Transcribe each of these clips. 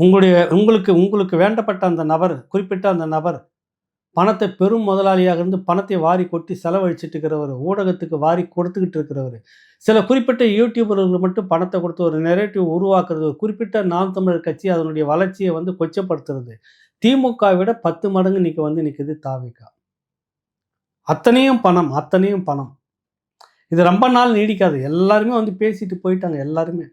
உங்களுடைய உங்களுக்கு உங்களுக்கு வேண்டப்பட்ட அந்த நபர் குறிப்பிட்ட அந்த நபர் பணத்தை பெரும் முதலாளியாக இருந்து பணத்தை வாரி கொட்டி செலவழிச்சிட்டு இருக்கிறவர் ஊடகத்துக்கு வாரி கொடுத்துக்கிட்டு இருக்கிறவர் சில குறிப்பிட்ட யூடியூபர்களுக்கு மட்டும் பணத்தை கொடுத்து ஒரு நெரேட்டிவ் உருவாக்குறது ஒரு குறிப்பிட்ட நாம் தமிழர் கட்சி அதனுடைய வளர்ச்சியை வந்து கொச்சப்படுத்துறது திமுக விட பத்து மடங்கு இன்னைக்கு வந்து நிற்குது தாவிக்கா அத்தனையும் பணம் அத்தனையும் பணம். இது ரொம்ப நாள் நீடிக்காது. எல்லாருமே வந்து பேசிட்டு போயிட்டாங்க எல்லாருமே.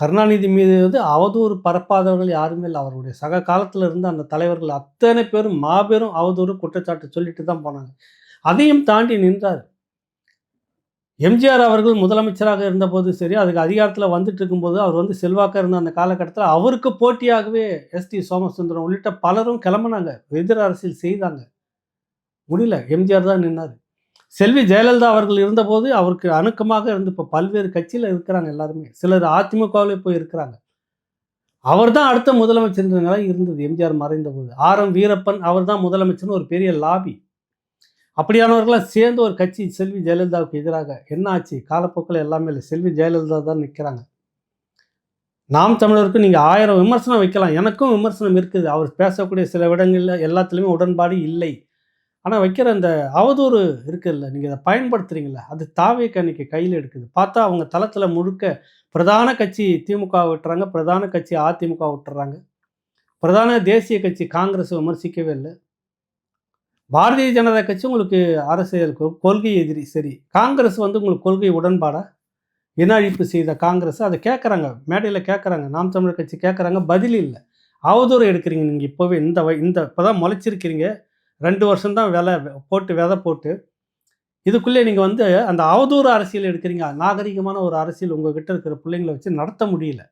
கருணாநிதி மீது வந்து அவதூறு பரப்பாதவர்கள் யாருமே இல்லை. அவருடைய சக காலத்தில் இருந்த அந்த தலைவர்கள் அத்தனை பேரும் மாபெரும் அவதூறு குற்றச்சாட்டு சொல்லிட்டு தான் போனாங்க. அதையும் தாண்டி நின்றார். எம்ஜிஆர் அவர்கள் முதலமைச்சராக இருந்தபோது சரி அதுக்கு அதிகாரத்தில் வந்துட்டு இருக்கும்போது அவர் வந்து செல்வாக்காக இருந்த அந்த காலகட்டத்தில் அவருக்கு போட்டியாகவே எஸ்டி சோமசுந்தரம் உள்ளிட்ட பலரும் கிளம்புனாங்க. எதிர் அரசியல் செய்தாங்க. முடியல. எம்ஜிஆர் தான் நின்னார். செல்வி ஜெயலலிதா அவர்கள் இருந்தபோது அவருக்கு அணுக்கமாக இருந்து இப்போ பல்வேறு கட்சியில் இருக்கிறாங்க எல்லாருமே. சிலர் அதிமுகவிலே போய் இருக்கிறாங்க. அவர் தான் அடுத்த முதலமைச்சர் நிலை இருந்தது. எம்ஜிஆர் மறைந்த போது ஆர் எம் வீரப்பன் அவர் தான் முதலமைச்சர்னு ஒரு பெரிய லாபி. அப்படியானவர்களாம் சேர்ந்து ஒரு கட்சி செல்வி ஜெயலலிதாவுக்கு எதிராக என்ன ஆச்சு? காலப்போக்கில் எல்லாமே இல்லை. செல்வி ஜெயலலிதா தான் நிற்கிறாங்க நாம் தமிழருக்கு நீங்கள் ஆயிரம் விமர்சனம் வைக்கலாம். எனக்கும் விமர்சனம் இருக்குது. அவர் பேசக்கூடிய சில இடங்களில் எல்லாத்துலேயுமே உடன்பாடு இல்லை. ஆனால் வைக்கிற அந்த அவதூறு இருக்குல்ல நீங்கள் அதை பயன்படுத்துறீங்களா அது தாவேக்கு அன்னைக்கு கையில் எடுக்குது. பார்த்தா அவங்க தளத்தில் முழுக்க பிரதான கட்சி திமுக விட்டுறாங்க பிரதான கட்சி அதிமுக விட்டுறாங்க. பிரதான தேசிய கட்சி காங்கிரஸ் விமர்சிக்கவே இல்லை. பாரதிய ஜனதா கட்சி உங்களுக்கு அரசியல் கொள்கை எதிரி சரி. காங்கிரஸ் வந்து உங்களுக்கு கொள்கை உடன்பாடா? இன அழிப்பு செய்த காங்கிரஸ் அதை கேட்குறாங்க மேடையில் கேட்குறாங்க நாம் தமிழர் கட்சி கேட்குறாங்க பதில் இல்லை. அவதூறு எடுக்கிறீங்க நீங்கள் இப்போவே இந்த வ- இந்த இப்போ தான் முளைச்சிருக்கிறீங்க. ரெண்டு வருஷம்தான் விலை போட்டு விதை போட்டு. இதுக்குள்ளே நீங்கள் வந்து அந்த அவதூறு அரசியல் எடுக்கிறீங்க. நாகரிகமான ஒரு அரசியல் உங்ககிட்ட இருக்கிற பிள்ளைங்களை வச்சு நடத்த முடியல.